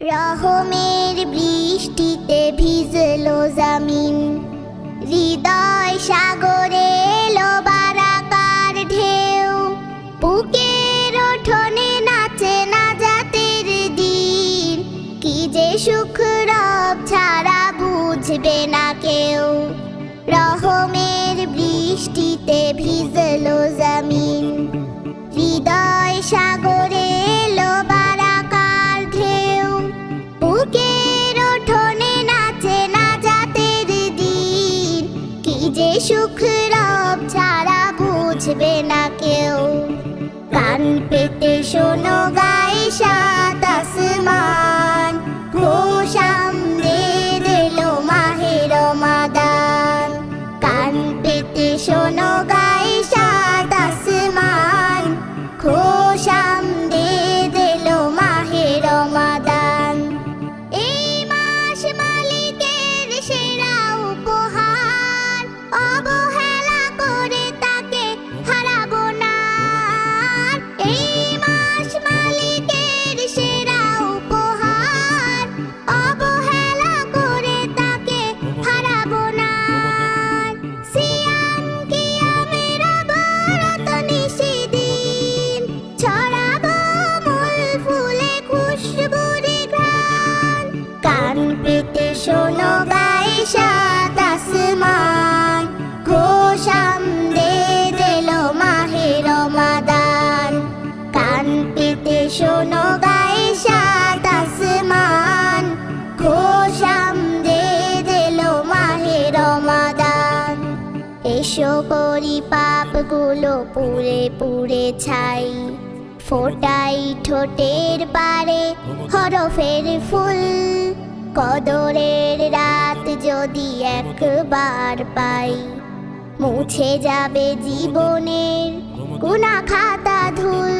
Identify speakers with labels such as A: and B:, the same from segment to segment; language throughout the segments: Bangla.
A: রহমের বৃষ্টিতে ভিজলো জামিন। হৃদয় সাগরে এলো বারাকার ঢেউ। বুকের ওঠনে নাচে না জাতের দিন। কি যে সুখ রব ছাড়া বুঝবে না কেউ। রহমের বৃষ্টিতে ছাড়া বুঝবে না কেউ। কান পেতে শোনো গায়ে সাত আসমান। ঘোষাম দে দিল মাহের মাদান কান পেতে শোনো গায়ে এসো করি পাপগুলো পুড়ে পুড়ে ছাই। ফোটাই ঠোঁটের পারে হরফের ফুল। কদরের রাত যদি একবার পাই, মুছে যাবে জীবনের গুনা খাতা ধুল।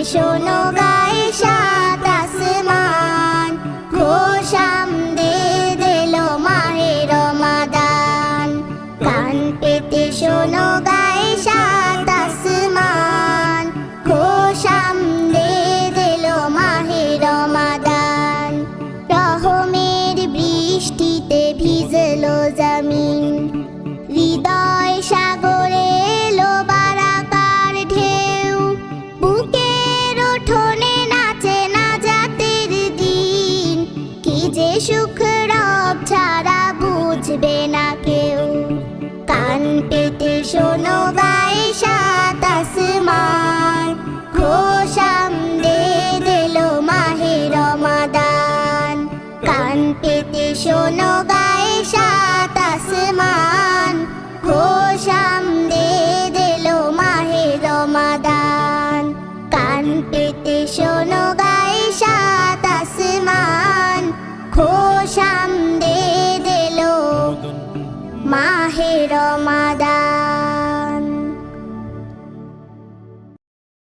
A: পেতে শোনো গায়ে সাত বুঝবে না কেউ। কান পেতে শোনো গায়ে সাত আসমান। ঘোষাম দে দিল মাহে রমাদান। কান পেতে শোনো গায়ে